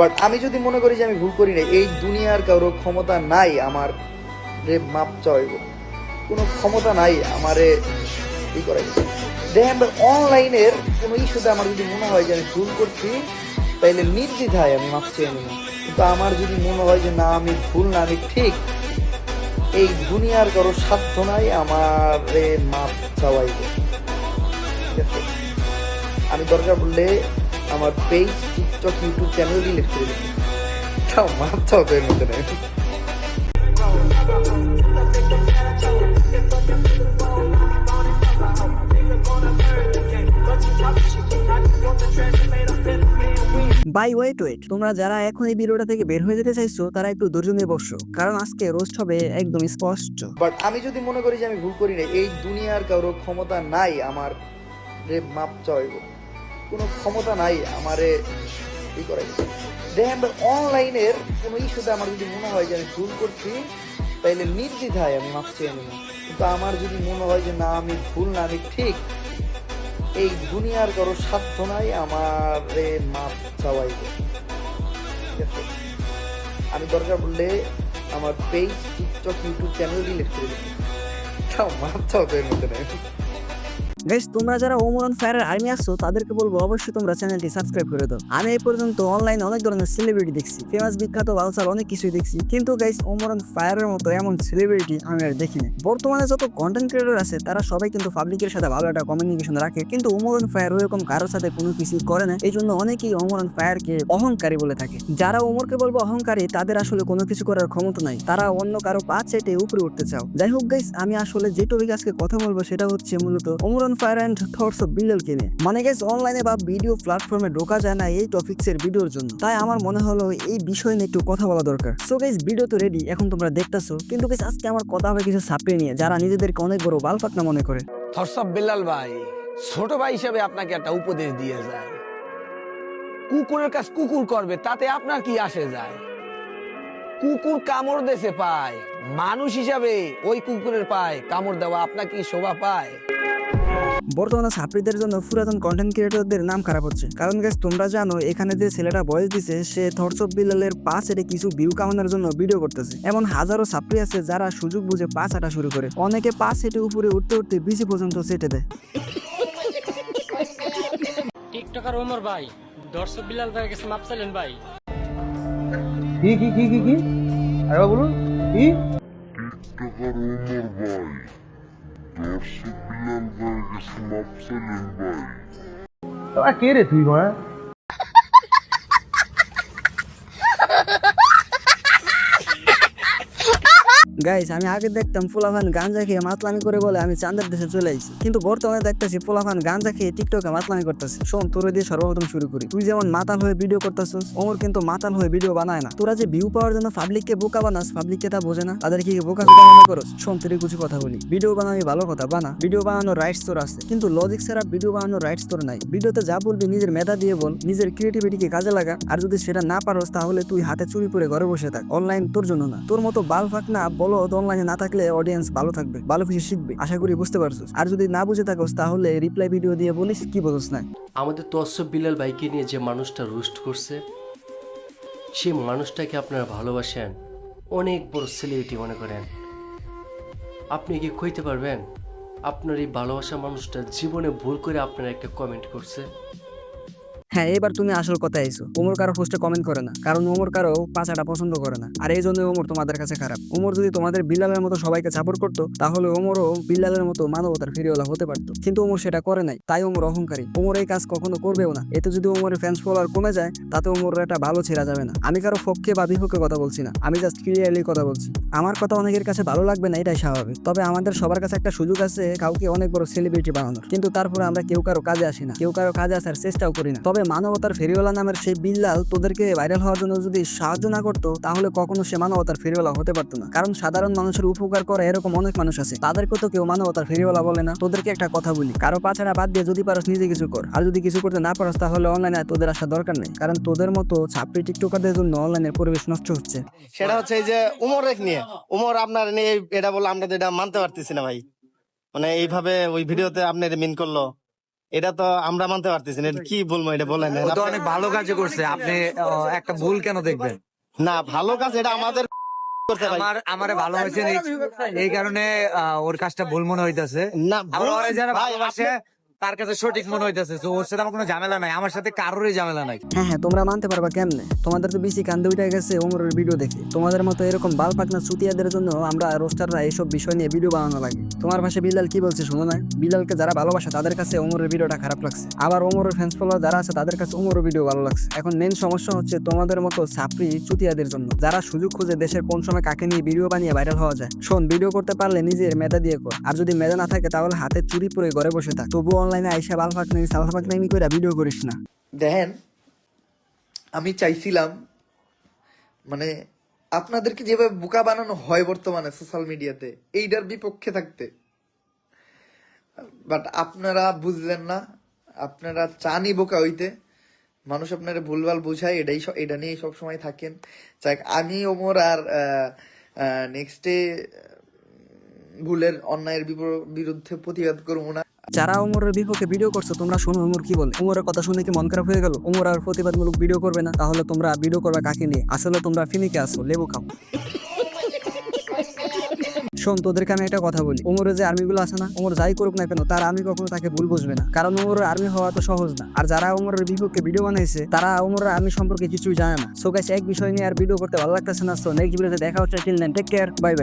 But আমি যদি মনে করি যে আমি ভুল করি না এই দুনিয়ার কারও ক্ষমতা নাই আমার রে মাপ চাইব কোনো ক্ষমতা নাই আমারে ই করাই দেখেন অনলাইনের কোনো ইস্যুতে আমার যদি মনে হয় যে আমি ভুল করছি, তাইলে নির্দ্বিধায় আমি মাপ চেয়ে নিব। কিন্তু আমার যদি মনে হয় যে না, আমি ভুল না, আমি ঠিক, এই দুনিয়ার কারও সাধ্য নাই আমার মাপ চাওয়াইব। আমি দরকার পড়লে আমার page TikTok YouTube channel delete করে দেবো। তাও মাপ চাও তো এর মধ্যে বাই ওয়েট ওয়েট তোমরা যারা এখন এই ভিডিওটা থেকে বের হয়ে যেতে চাইছো তারা একটু ধৈর্য নিয়ে বসো কারণ আজকে রোস্ট হবে একদম স্পষ্ট। বাট আমি যদি মনে করি যে আমি ভুল করি না এই দুনিয়ার কারও ক্ষমতা নাই আমার রে মাপ চাইব কোনো ক্ষমতা নাই আমারে ই করাই। দেখেন অনলাইনের কোনো ইস্যুতে আমার যদি মনে হয় যে আমি ভুল করছি, তাইলে নির্দ্বিধায় আমি মাপ চেয়ে নেব। কিন্তু আমার যদি মনে হয় যে না, আমি ভুল না, আমি ঠিক, এই দুনিয়ার কারও সাধ্য নাই, আমার মাপ চাওয়াইব ঠিক আছে? আমি দরকার পড়লে আমার page TikTok YouTube channel delete করে দেবো। মাপ চাও তো এর মধ্যে নেই। গাইস তোমরা যারা ওমরন ফায়ারের আর্মি আসছো তাদেরকে বলব অবশ্যই তোমরা চ্যানেলটি সাবস্ক্রাইব করে দাও। আমি এই পর্যন্ত অনলাইনে অনেক ধরনের সেলিব্রিটি দেখছি ফেমাস বিখ্যাত বালসার অনেক কিছুই দেখছি, কিন্তু গাইস ওমরন ফায়ারের মতো এমন সেলিব্রিটি আমি আর দেখিনি বর্তমানে যত কন্টেন্ট ক্রিয়েটর আছে, তারা সবাই কিন্তু পাবলিকের সাথে ভালো একটা কমিউনিকেশন রাখে, কিন্তু ওমরন ফায়ার ওরকম কারোর সাথে কোনো কিছু করে না এই জন্য অনেকেই ওমরন ফায়ারকে অহংকারী বলে থাকে। যারা ওমরকে বলব অহংকারী, তাদের আসলে কোনো কিছু করার ক্ষমতা নাই, তারা অন্য কারও পা চেটে উপরে উঠতে চাও। যাই হোক গাইস আমি আসলে যে টপিক আজকে কথা বলব, সেটা হচ্ছে মূলত ওমরন অ্যান্ড থটস অফ মানে অনলাইনে বা ভিডিও প্ল্যাটফর্মে ঢোকা যায় না এই ভিডিওর জন্য। তাই আমার মনে হলো এই বিষয় নিয়ে একটু কথা বলা দরকার। সো ভিডিও তো রেডি এখন তোমরা দেখতেছো। কিন্তু আজকে আমার কথা হবে কিছু ছাপিয়ে নিয়ে, যারা নিজেদেরকে অনেক বড় মনে করে। থরসব বেলাল ভাই, ছোট ভাই হিসাবে আপনাকে একটা উপদেশ দিয়ে যায়। কুকুরের কাজ কুকুর করবে, তাতে আপনার কি আসে যায়? কুকুর কামড় দেশে পায়, মানুষ হিসাবে ওই কুকুরের পায়, কামড় দেওয়া আপনার কি শোভা পায়? বর্তমানে ছাত্রীদের জন্য পুরাতন কন্টেন্ট ক্রিয়েটরদের নাম খারাপ হচ্ছে। কারণ গাইস তোমরা জানো এখানে যে ছেলেটা বয়স দিছে সে থটস অফ বিল্লালের পাঁচ এটে কিছু ভিউ কামানোর জন্য ভিডিও করতেছে। এমন হাজারো ছাত্রী আছে যারা সুযোগ বুঝে পাঁচ হাঁটা শুরু করে। অনেকে পাঁচ হেঁটে উপরে উঠতে উঠতে বিসি পর্যন্ত সেটে দেয়। টিকটকার ওমর ভাই দর্শক বিলাল ভাইয়ের কাছে মাপ চাইলেন ভাই। কি কি কি কি কি? আরেকবার বলুন কি? টিকটকার ওমর ভাই। দর্শক বিলাল ভাইয়ের কাছে মাপ চাইলেন ভাই তোরা কে রে তুই মা গাইস আমি আগে দেখতাম ফুলাফান গাঞ্জা খেয়ে মাতলামি করে বলে আমি চান্দের দেশে চলে আইছি। কিন্তু বর্তমানে দেখতেছি ফুলাফান গাঞ্জা খেয়ে টিকটকে মাতলামি করতেছে। শোন, তোর দিয়ে সর্বপ্রথম শুরু করি। তুই যেমন মাতাল হয়ে ভিডিও করতেছিস, ওমর কিন্তু মাতাল হয়ে ভিডিও বানায় না। তোরা যে ভিউ পাওয়ার জন্য পাবলিককে বোকা বানাস পাবলিককে তা বোঝে না। তাদেরকে কি বোকা মনে করস? শোন, তোর কিছু কথা বলি। ভিডিও বানাবি ভালো কথা, বানা। ভিডিও বানানোর রাইটস তোর আছে। কিন্তু লজিক ছাড়া ভিডিও বানানোর রাইটস তোর নাই। ভিডিওতে যা বলবি নিজের মেধা দিয়ে বল, নিজের ক্রিয়েটিভিটিকে কাজে লাগা। আর যদি সেটা না পারোস, তাহলে তুই হাতে চুরি পরে ঘরে বসে থাক। অনলাইন তোর জন্য না। তোর মতো বাল ফাক না, বলো অনলাইনে না থাকলে অডিয়েন্স ভালো থাকবে, ভালো কিছু শিখবে, আশা করি বুঝতে পারছিস আর যদি না বুঝে থাকোস তাহলে রিপ্লাই ভিডিও দিয়ে বলিস কি বোঝস না আমাদের তসব বিলাল ভাইকে নিয়ে যে মানুষটা রুস্ট করছে, সে মানুষটাকে আপনারা ভালোবাসেন, অনেক বড় সেলিব্রিটি মনে করেন। আপনি কি কইতে পারবেন, আপনার এই ভালোবাসা মানুষটা জীবনে ভুল করে আপনার একটা কমেন্ট করছে? হ্যাঁ এবার তুমি আসল কথা আইছো ওমর কারও পোস্টে কমেন্ট করে না, কারণ ওমর কারও পাঁচাটা পছন্দ করে না। আর এই জন্য ওমর তোমাদের কাছে খারাপ। ওমর যদি তোমাদের বিল্লালের মতো সবাইকে সাপোর্ট করতো, তাহলে ওমরও বিল্লালের মতো মানবতার ফিরিওয়ালা হতে পারতো। কিন্তু ওমর সেটা করে নাই, তাই ওমর অহংকারী। ওমর এই কাজ কখনো করবেও না। এতে যদি ওমরের ফ্যান্স ফলোয়ার কমে যায়, তাতে ওমরের একটা ভালো ছেড়া যাবে না। আমি কারও পক্ষে বা বিপক্ষে কথা বলছি না। আমি জাস্ট ক্লিয়ারলি কথা বলছি। আমার কথা অনেকের কাছে ভালো লাগবে না, এটাই স্বাভাবিক। তবে আমাদের সবার কাছে একটা সুযোগ আছে, কাউকে অনেক বড় সেলিব্রিটি বানানোর। কিন্তু তারপরে আমরা কেউ কারও কাজে আসি না। কেউ কারও কাজে আসার চেষ্টাও করি না। তবে মানবতার ফেরিওয়ালা নামের সেই বিল্লাল তোদেরকে ভাইরাল হওয়ার জন্য যদি সাহায্য না করতো, তাহলে কখনো সে মানবতার ফেরিওয়ালা হতে পারতো না। কারণ সাধারণ মানুষের উপকার করে এরকম অনেক মানুষ আছে। তাদেরকে তো কেউ মানবতার ফেরিওয়ালা বলে না। তোদেরকে একটা কথা বলি, কারও পাছাড়া বাদ দিয়ে যদি পারস নিজে কিছু কর। আর যদি কিছু করতে না পারস, তাহলে অনলাইনে তোদের আসা দরকার নেই। কারণ তোদের মতো ছাপড়ি টিকটকারদের জন্য অনলাইনের পরিবেশ নষ্ট হচ্ছে। সেটা হচ্ছে যে উমর রেখ নিয়ে। উমর আপনার নিয়ে এটা বলে আমরা এটা মানতে পারতেছি না ভাই। মানে এইভাবে ওই ভিডিওতে আপনার মিন করল। এটা তো আমরা মানতে পারতেছি না এটা কি বলব এটা বলেন তো অনেক ভালো কাজ করছে আপনি আহ, একটা ভুল কেন দেখবেন? না ভালো কাজ এটা আমাদের আমার ভালো হয়েছে এই- কারণে আহ, ওর কাজটা ভুল মনে হইতেছে। না ভালো যারা ভালোবাসে তার কাছে সঠিক মনে হইতাছে তো ওর সাথে আমার কোনো ঝামেলা নাই, আমার সাথে কারোরই ঝামেলা নাই। হ্যাঁ হ্যাঁ তোমরা মানতে পারবা কেমনে? তোমাদের তো বেশি কান্দে উঠে গেছে ওমরের ভিডিও দেখে। তোমাদের মতো এরকম বাল পাকনা জন্য আমরা রোস্টাররা এইসব বিষয় নিয়ে ভিডিও বানানো লাগে। তোমার বিলাল কি বলছে শোনো না? বিলালকে যারা ভালোবাসে, তাদের কাছে ওমরের ভিডিওটা খারাপ লাগছে। আবার ওমরের ফ্যান্স ফলোয়ার যারা আছে, তাদের কাছে ওমরের ভিডিও ভালো লাগছে। এখন মেন সমস্যা হচ্ছে তোমাদের মতো সাপড়ি চুতিয়াদের জন্য। যারা সুযোগ খুঁজে দেশের কোন সময় কাকে নিয়ে ভিডিও বানিয়ে ভাইরাল হওয়া যায়। শোন, ভিডিও করতে পারলে নিজের মেধা দিয়ে কর। আর যদি মেধা না থাকে, তাহলে হাতে চুরি পরে ঘরে বসে থাক। তবু অনলাইনে আইসা বাল পাকনামি সাল পাকনামি করে ভিডিও করিস না। দেখেন, আমি চাইছিলাম মানে আপনাদেরকে যেভাবে বোকা বানানো হয় বর্তমানে সোশ্যাল মিডিয়াতে এইটার বিপক্ষে থাকতে। বাট আপনারা বুঝলেন না, আপনারা চানই বোকা হইতে। মানুষ আপনারা ভুলভাল বুঝায়, এটাই এটা নিয়েই সবসময় থাকেন। যাক, আমি, ওমর আর নেক্সটে ভুলের অন্যায়ের বিরুদ্ধে প্রতিবাদ করব না। যারা ওমরের বিপক্ষে ভিডিও করছ, তোমরা শোনো ওমর কি বলে। ওমরের কথা শুনে কি মন খারাপ হয়ে গেল? ওমর আর প্রতিবাদমূলক ভিডিও করবে না? তাহলে তোমরা ভিডিও করবে কাকে নিয়ে? আসলে তোমরা ফিনিকে আসো লেবু খাও। শোন, তোদেরকে আমি একটা কথা বলি। ওমরের যে আর্মিগুলো আছে না, ওমর যাই করুক না কেন, তার আর্মি কখনো তাকে ভুল বুঝবে না। কারণ ওমরের আর্মি হওয়া তো সহজ না। আর যারা ওমরের বিপক্ষে ভিডিও বানাইছে, তারা ওমরের আর্মি সম্পর্কে কিছুই জানে না। সো এক বিষয় নিয়ে আর ভিডিও করতে ভালো লাগতেছে না। সো নেক্সট ভিডিওতে দেখা হচ্ছে। Till take care bye bye